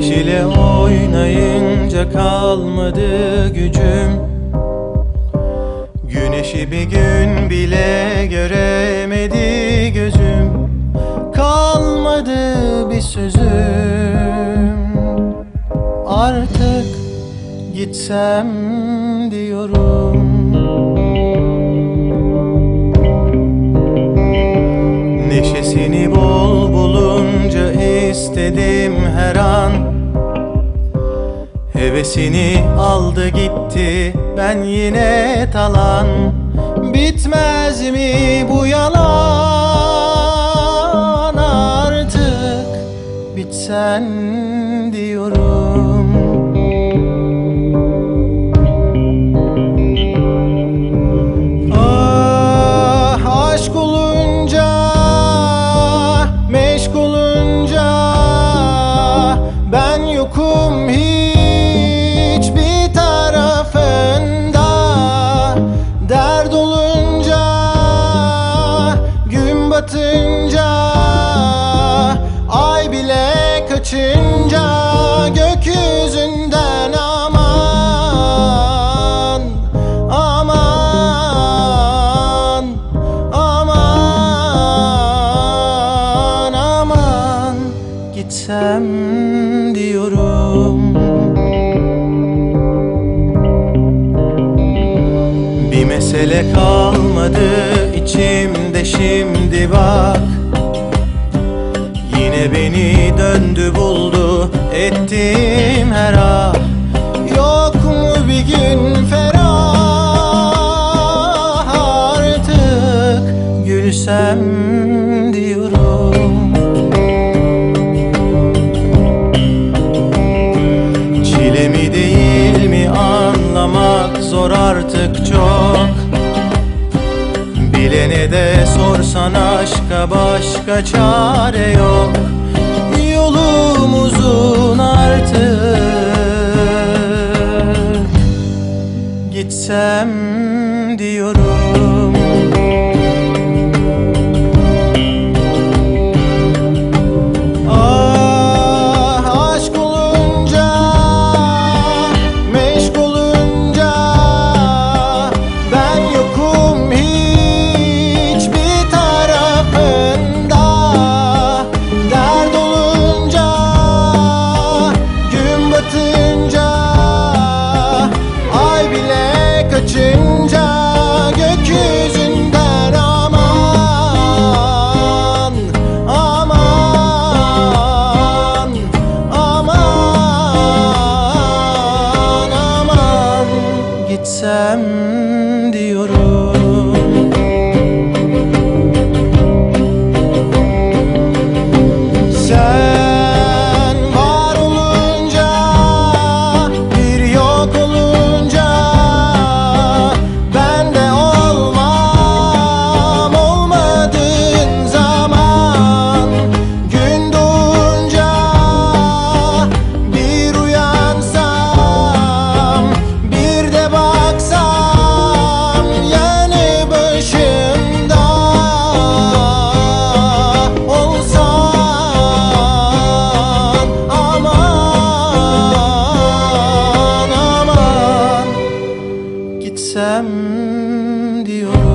Ateş ile oynayınca kalmadı gücüm. Güneşi bir gün bile göremedi gözüm. Kalmadı bir sözüm. Artık gitsem diyorum. Neşesini bol bulunca istedim her Hevesini aldı gitti ben yine talan. Bitmez mi bu yalan? Artık bitsen kaçınca gökyüzünden aman aman aman aman. Gitsem diyorum. Bir mesele kalmadı içimde şimdi bak Yine beni döndü buldu. Ettim her ah Yok mu bir gün ferah? Artık gülsem diyorum. Çile mi değil mi anlamak zor artık çok. Bilene de sorsan aşka başka çare yok Uzun artık. Gitsem sen bilmem diyor.